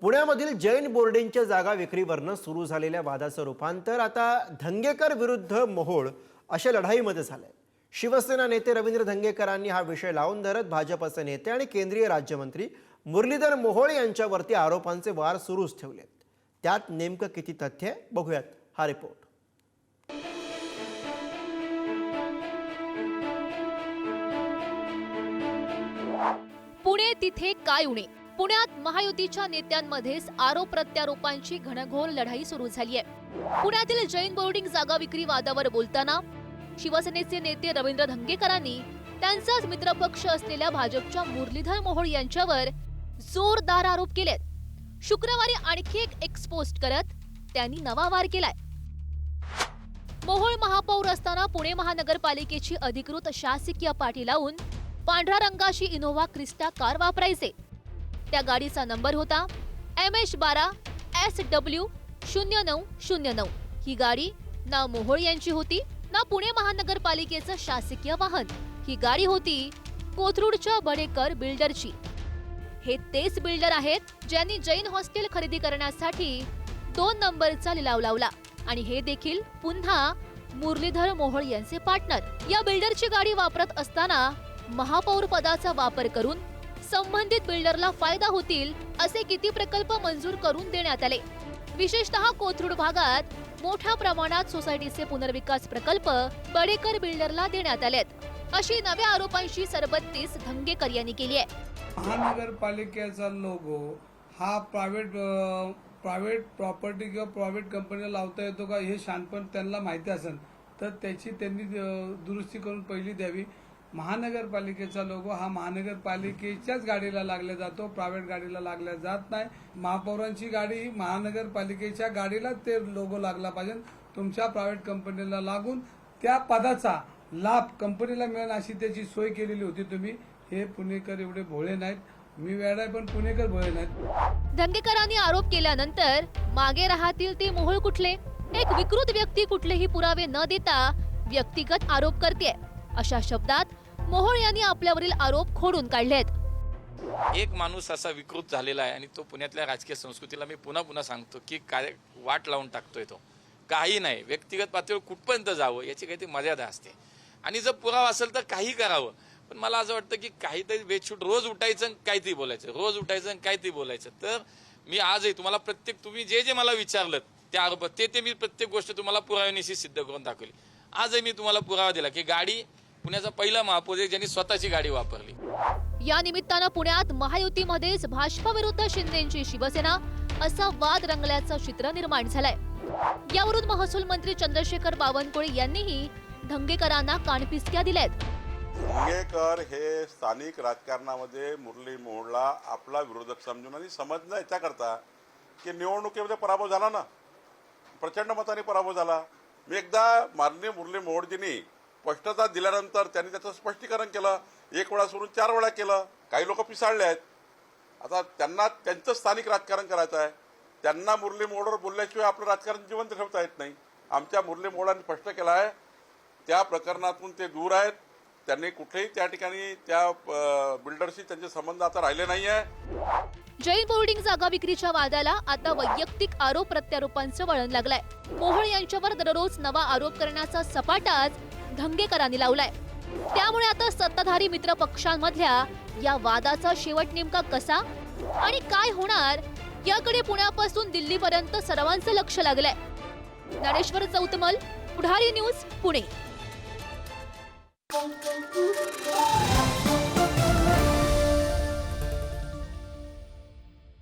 पुण्यामधील जैन बोर्डिंगच्या जागा विक्रीवरनं सुरू झालेल्या वादाचं रूपांतर आता धंगेकर विरुद्ध मोहोळ अशा लढाईमध्ये झालंय. शिवसेना नेते रवींद्र धंगेकरांनी हा विषय लावून धरत भाजपचे नेते आणि केंद्रीय राज्यमंत्री मुरलीधर मोहोळ यांच्यावरती आरोपांचे वार सुरूच ठेवलेत. त्यात नेमकं किती तथ्य बघूयात हा रिपोर्ट. पुणे तिथे काय उणे? पुण्यात महायुतीच्या नेत्यांमध्येच आरोप प्रत्यारोपांची घनघोर लढाई सुरू झाली आहे. पुण्यातील जैन बोर्डिंग जागा विक्री वादावर बोलताना शिवसेनेचे नेते रवींद्र धंगेकरांनी त्यांचाच मित्रपक्ष असलेल्या भाजपच्या मुरलीधर मोहोळ यांच्यावर जोरदार आरोप केलेत. शुक्रवारी आणखी एक एक्सपोस्ट करत त्यांनी नवा वार केलाय. मोहोळ महापौर असताना पुणे महानगरपालिकेची अधिकृत शासकीय पाठी लावून पांढऱ्या रंगाची इनोव्हा क्रिस्टा कार वापरायचे. त्या गाडीचा नंबर होता एम एच बारा एस डब्ल्यू शून्य नऊ शून्य नऊ. ही गाडी ना मोहोळ यांची होती ना पुणे महानगरपालिकेचं शासकीय वाहन. ही गाडी होती कोथरूडच्या बडेकर बिल्डरची. हे तेच बिल्डर आहेत ज्यांनी जैन हॉस्टेल खरेदी करण्यासाठी दोन नंबरचा लिलाव लावला आणि हे देखील पुन्हा मुरलीधर मोहोळ यांचे पार्टनर. या बिल्डरची गाडी वापरत असताना महापौर पदाचा वापर करून संबंधित बिल्डरला फायदा होतील असे किती प्रकल्प मंजूर करून देण्यात आले? विशेषतः कोथरूड भागात मोठ्या प्रमाणात सोसायटीचे पुनर्विकास प्रकल्प बडेकर बिल्डरला देण्यात आलेत. अशी नव्या आरोपांशी सरबत्तीस धंगेकर यांनी केली आहे. महानगरपालिकेचा लोगो हा प्रायव्हेट प्रायव्हेट प्रॉपर्टी किंवा प्रायव्हेट कंपनीला लावता येतो का हे शानपण त्यांना माहिती असेल तर त्याची त्यांनी दुरुस्ती करून पहिली द्यावी. महानगरपालिकेचा लोगो हा महानगरपालिकेच्याच गाडीला लागला जातो प्रायव्हेट गाडीला लागला जात नाही. महापौरांची गाडी ही महानगरपालिकेच्या गाडीला ते लोगो लागला पाहिजे. तुमच्या प्रायव्हेट कंपनीला लागून त्या पदाचा लाभ कंपनीला मिळेल अशी त्याची सोय केलेली होती तुम्ही. हे पुणेकर एवढे भोळे नाहीत. मी वेळ पण पुणेकर भोळे नाहीत. धंगेकरांनी आरोप केल्यानंतर मागे राहतील ते मोहोळ कुठले? एक विकृत व्यक्ती कुठलेही पुरावे न देता व्यक्तिगत आरोप करते अशा शब्दात मोहोळ यांनी आपल्यावरील आरोप खोडून काढलेत. एक माणूस असा विकृत झालेला आहे आणि तो पुण्यातल्या राजकीय संस्कृतीला मी पुन्हा पुन्हा सांगतो की काय वाट लावून टाकतोय तो. काही नाही व्यक्तिगत पातळीवर कुठपर्यंत जावं याची काहीतरी मर्यादा असते. आणि जर पुरावा असेल तर काही करावं. पण मला असं वाटतं की काहीतरी बेछूट रोज उठायचं आणि काहीतरी बोलायचं. रोज उठायचं आणि काहीतरी बोलायचं. तर मी आजही तुम्हाला प्रत्येक तुम्ही जे जे मला विचारलं त्या आरोप ते ते मी प्रत्येक गोष्ट तुम्हाला पुराव्यानिशी सिद्ध करून दाखवली. आजही मी तुम्हाला पुरावा दिला की गाडी पुण्याचा पहिला महापौर आहे ज्यांनी स्वतःची गाडी वापरली. या निमित्तानं पुण्यात महायुतीमध्येच भाजपा विरुद्ध शिंदेची शिवसेना असा वाद रंगल्याचं चित्र निर्माण झालंय. यावरून महसूल मंत्री चंद्रशेखर बावनकुळे यांनीही धंगेकरांना कानपिसक्या दिल्यात. धंगेकर हे स्थानिक राजकारणामध्ये मुरली मोहोळला आपला विरोधक समजून आणि समजणं याच्याकरता की निवडणुकीमध्ये पराभव झाला ना. प्रचंड मताने पराभव झाला. मी एकदा माननीय मुरली मोहोळजींनी स्पष्टता दिल्यानंतर त्यांनी त्याचं स्पष्टीकरण केलं. एक वेळा सोडून चार वेळा केलं. काही लोक पिसाळले आहेत. आता त्यांना त्यांचं स्थानिक राजकारण करायचं आहे. त्यांना मुरली मोडवर बोलल्याशिवाय आपलं राजकारण जिवंत ठेवता येत नाही. आमच्या मुरली मोडांनी स्पष्ट केलं आहे. त्या प्रकरणातून ते दूर आहेत. त्यांनी कुठेही त्या ठिकाणी त्या बिल्डरशी त्यांचे संबंध आता राहिले नाही आहे जैन बोर्डिंग जागा विक्रीच्या वादाला आता वैयक्तिक आरोप प्रत्यारोपांचं वळण लागलंय. मोहोळ यांच्यावर दररोज नवा आरोप करण्याचा सपाटाच धंगेकरांनी लावलाय. त्यामुळे आता सत्ताधारी मित्र पक्षांमधल्या या वादाचा शेवट नेमका कसा आणि काय होणार याकडे पुण्यापासून दिल्लीपर्यंत सर्वांचं लक्ष लागलंय. ज्ञानेश्वर चौतमल पुढारी न्यूज पुणे.